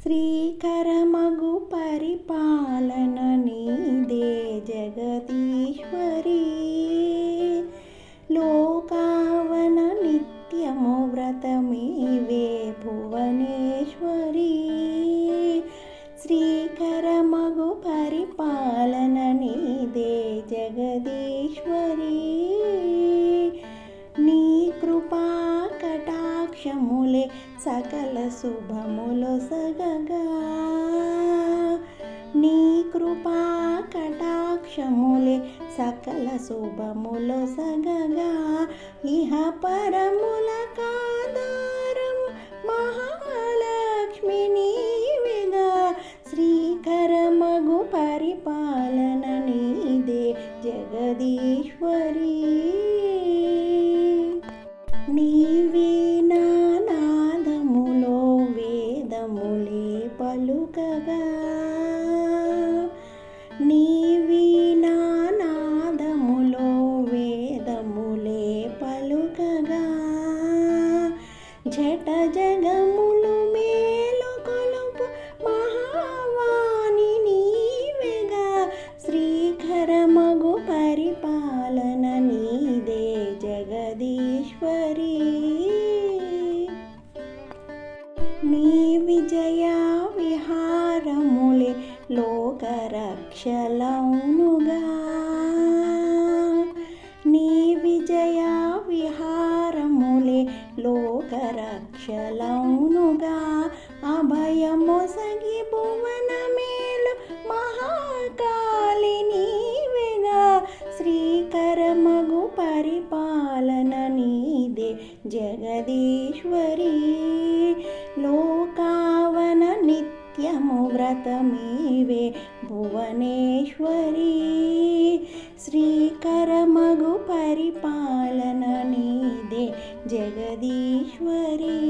శ్రీకరమగు పరిపాలన నీదే జగదీశ్వరి లోకావన నిత్యము వ్రతమీవే భువనేశ్వరి శ్రీకరమగు పరిపాలన నీదే జగదీశ్వరి మోక్షములే సకల శుభములు సగగా. నీ కృపా కటాక్షములే సకల శుభములు సగగా. ఇహ పరముల కాదారం మహాలక్ష్మి నీవిగా. శ్రీకరమగు పరిపాలన నీదే జగదీశ్వరీ. నీవే జట జగములు మేలు కొలుపు మహావాణి నీవెగా. శ్రీకరమగు పరిపాలన నీదే జగదీశ్వరి. నీ విజయ విహారములే లోకరక్షలౌనుగా లోకరక్షలౌనుగా అభయమొసగి భువన మేలు మహాకాళి నీవెగా శ్రీకరమగు పరిపాలన నీదే జగదీశ్వరి. లోకావన నిత్యము వ్రతమేవే భువనేశ్వరి. శ్రీకర పరిపాలన నీదే జగదీశ్వరి